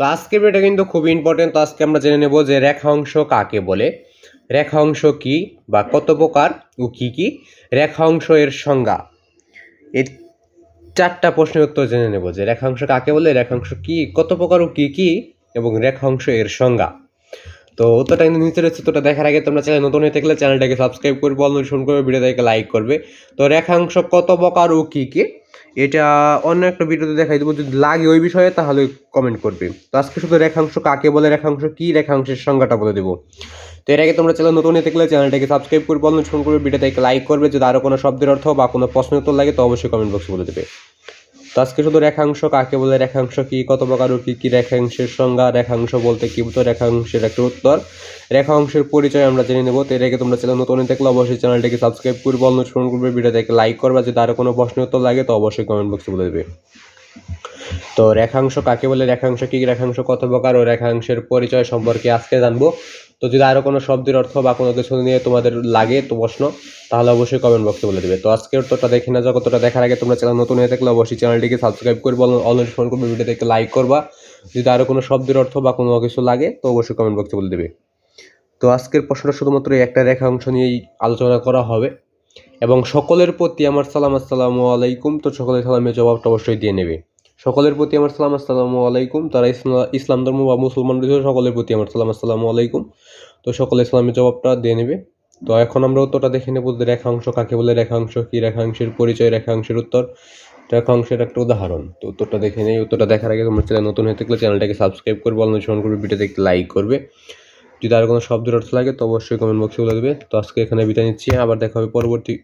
তো আজকের এটা কিন্তু খুব ইম্পর্টেন্ট তো আজকে আমরা জেনে নেব যে রেখাংশ কাকে বলে? রেখাংশ কি বা কত প্রকার ও কি কি? রেখাংশ এর সংজ্ঞা। এই চারটা প্রশ্নের উত্তর জেনে নেব যে রেখাংশ কাকে বলে, রেখাংশ কি, কত প্রকার ও কি কি, এবং রেখাংশ এর সংজ্ঞা। তো উত্তরটা কিন্তু নিচে রয়েছে উত্তরটা দেখার আগে তোমরা চ্যানেল নতুন হয়ে থাকলে চ্যানেলটাকে সাবস্ক্রাইব করবে অনুসরণ করবে ভিডিওটাকে লাইক করবে। তো রেখাংশ কত প্রকার ও কি কি? এটা অন্য একটা ভিডিওতে দেখাই দেবো। যদি লাগে ওই বিষয়ে, তাহলে কমেন্ট করবে। তো আজকে শুধু রেখাংশ কাকে বলে, রেখাংশ কি, রেখাংশের সংজ্ঞাটা বলে দেবো। তো এর আগে তোমরা চ্যানেল নতুন এতে গেলে চ্যানেলটাকে সাবস্ক্রাইব করবে অনুসরণ করবে, ভিডিওটাকে লাইক করবে। যদি আরও কোনো শব্দের অর্থ বা কোনো প্রশ্ন উত্তর লাগে, তো অবশ্যই কমেন্ট বক্সে বলে দেবে। তো আজকে শুধু রেখাংশ কাকে বলে? রেখাংশ কি? কত প্রকার ও কি কি রেখাংশের সংজ্ঞা? রেখাংশ বলতে কি বুঝতো রেখাংশের একটা উত্তর। রেখাংশের পরিচয় আমরা জেনে নেব। তো এর আগে তোমরা চ্যানেল নতুন দেখলে অবশ্যই চ্যানেলটাকে সাবস্ক্রাইব করবে অনুসরণ করবে। ভিডিওটাকে লাইক করবে। যদি আরও কোনো প্রশ্ন উত্তর লাগে তো অবশ্যই কমেন্ট বক্সে বলে দেবে। তো রেখাংশ কাকে বলে? রেখাংশ কি? রেখাংশ কত প্রকার ও রেখাংশের পরিচয় সম্পর্কে আজকে জানব। তো যদি আরও কোনো শব্দের অর্থ বা কোনো কিছু নিয়ে তোমাদের লাগে তো প্রশ্ন, তাহলে অবশ্যই কমেন্ট বক্সে বলে দেবে। তো আজকের উত্তরটা দেখে না যতটা দেখার আগে তোমরা চ্যানেল নতুন হয়ে থাকলে অবশ্যই চ্যানেলটিকে সাবস্ক্রাইব করবে অলরেডি ফোন করবে ভিডিওটাকে লাইক করবা। যদি আরও কোনো শব্দের অর্থ বা কোনো কিছু লাগে তো অবশ্যই কমেন্ট বক্সে বলে দেবে। তো আজকের প্রশ্নটা শুধুমাত্র একটা রেখা অংশ নিয়েই আলোচনা করা হবে এবং সকলের প্রতি আমার সালাম, আসসালামু আলাইকুম। তো সকলের সালামের জবাবটা অবশ্যই দিয়ে নেবে। সকলের প্রতি আমার সালাম, আসসালামু আলাইকুম। তারা ইসলাম ইসলাম ধর্ম বা মুসলমান রয়েছে, সকলের প্রতি আমার সালাম, আসসালামু আলাইকুম। তো সকলে ইসলামের জবাবটা দিয়ে নেবে। তো এখন আমরা উত্তরটা দেখে নেব রেখাংশ কাকে বলে, রেখাংশ কি, রেখাংশের পরিচয়, রেখাংশের উত্তর। রেখাংশের একটা উদাহরণ। তো উত্তরটা দেখে নেই, উত্তরটা দেখার আগে তোমরা চ্যানেল নতুন হয়ে থাকলে চ্যানেলটাকে সাবস্ক্রাইব করবে অনুসরণ করবে, ভিডিওতে একটি লাইক করবে। যদি আর কোনো শব্দের অর্থ লাগে, তো অবশ্যই কমেন্ট বক্সে বলে দেবে। তো আজকে এখানে বিদায় নিচ্ছি, আবার দেখা হবে পরবর্তী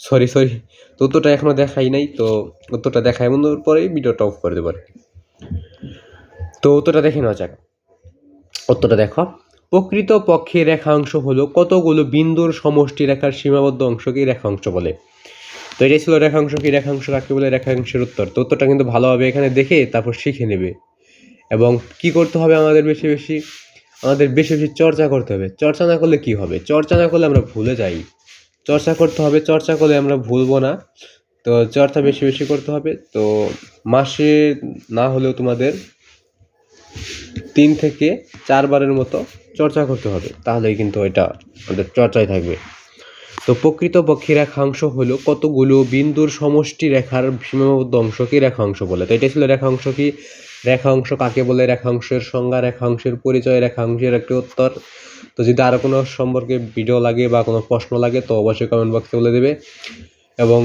সরি সরি তো উত্তরটা এখনও দেখাই নাই, তো উত্তরটা দেখাই বন্ধুর পরেই ভিডিওটা অফ করে দেবো। তো উত্তরটা দেখে নেওয়া যাক। উত্তরটা দেখো। প্রকৃত পক্ষে রেখাংশ হলো কতগুলো বিন্দুর সমষ্টি রেখার সীমাবদ্ধ অংশকে রেখাংশ বলে। তো এটাই ছিল রেখাংশ কি রেখাংশ, কাকে বলে রেখাংশের উত্তর? তো উত্তরটা কিন্তু ভালোভাবে এখানে দেখে তারপর শিখে নেবে। এবং কি করতে হবে আমাদের বেশি বেশি? আমাদের বেশি বেশি চর্চা করতে হবে। চর্চা না করলে কি হবে? চর্চা না করলে আমরা ভুলে যাই। চর্চা করতে হবে, চর্চা করলে আমরা ভুলবো না। তো চর্চা বেশি বেশি করতে হবে। তো মাসে না হলেও তোমাদের তিন থেকে চারবারের মতো চর্চা করতে হবে। তাহলেই কিন্তু এটা আমাদের চর্চায় থাকবে। তো প্রকৃত পক্ষী রেখাংশ হলো কতগুলো বিন্দুর সমষ্টি রেখার সীমাবদ্ধ অংশকে রেখাংশ বলে? তো এটা ছিল রেখাংশ কি? রেখাংশ কাকে বলে? রেখাংশের সংজ্ঞা, রেখাংশের পরিচয়, রেখাংশের একটি উত্তর। তো যদি আরও কোনো সম্পর্কে ভিডিও লাগে বা কোনো প্রশ্ন লাগে, তো অবশ্যই কমেন্ট বক্সে বলে দেবে। এবং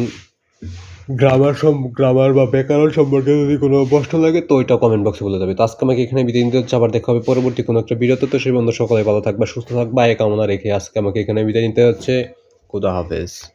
গ্রামার গ্রামার বা ব্যাকরণ সম্পর্কে যদি কোনো প্রশ্ন লাগে, তো ওইটা কমেন্ট বক্সে বলে দেবে। তো আজকে আমাকে এখানে বিদায় নিতে হচ্ছে। আবার দেখা হবে পরবর্তী কোনো একটা ভিডিওতে তো। সেই বন্ধু, সকলে ভালো থাকবে, সুস্থ থাকবে। এ কামনা রেখে আজকে আমাকে এখানে বিদায় নিতে হচ্ছে। খুদা হাফেজ।